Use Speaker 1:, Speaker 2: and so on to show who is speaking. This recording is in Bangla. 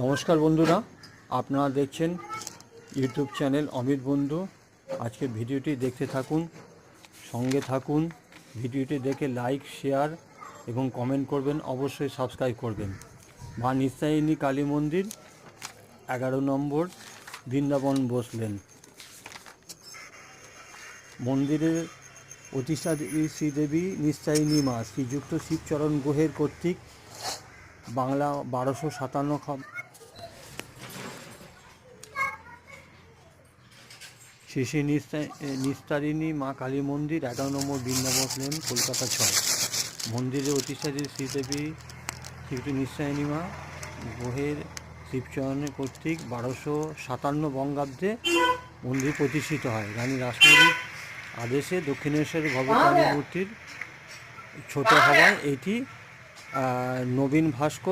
Speaker 1: নমস্কার বন্ধুরা, আপনারা দেখছেন ইউটিউব চ্যানেল অমিত বন্ধু। আজকে ভিডিওটি দেখতে থাকুন, সঙ্গে থাকুন, ভিডিওটি দেখে লাইক, শেয়ার এবং কমেন্ট করবেন, অবশ্যই সাবস্ক্রাইব করবেন। মা নিস্তায়িনী কালী মন্দির, এগারো নম্বর বৃন্দাবন বসলেন মন্দিরের অতিষ্ঠাত্রী শ্রীদেবী নিস্তায়িনী মা, শ্রীযুক্ত শিবচরণ গুহের কর্তৃক বাংলা বারোশো সাতান্ন শ্রী নিস্তারিণী মা কালী মন্দির, এগারো নম্বর বৃন্দাবন লেন কলকাতা ছয়। মন্দিরের অতিষ্ঠাত্রী শ্রীদেবী, শ্রীযুক্ত নিস্তারিণী মা, গ্রহের শিবচরণের কর্তৃক বারোশো সাতান্ন বঙ্গাব্দে মন্দির প্রতিষ্ঠিত হয়। রানী রাসমণির আদেশে দক্ষিণেশ্বর ভবতারী মূর্তির ছোট হওয়ায় এটি নবীন ভাস্কর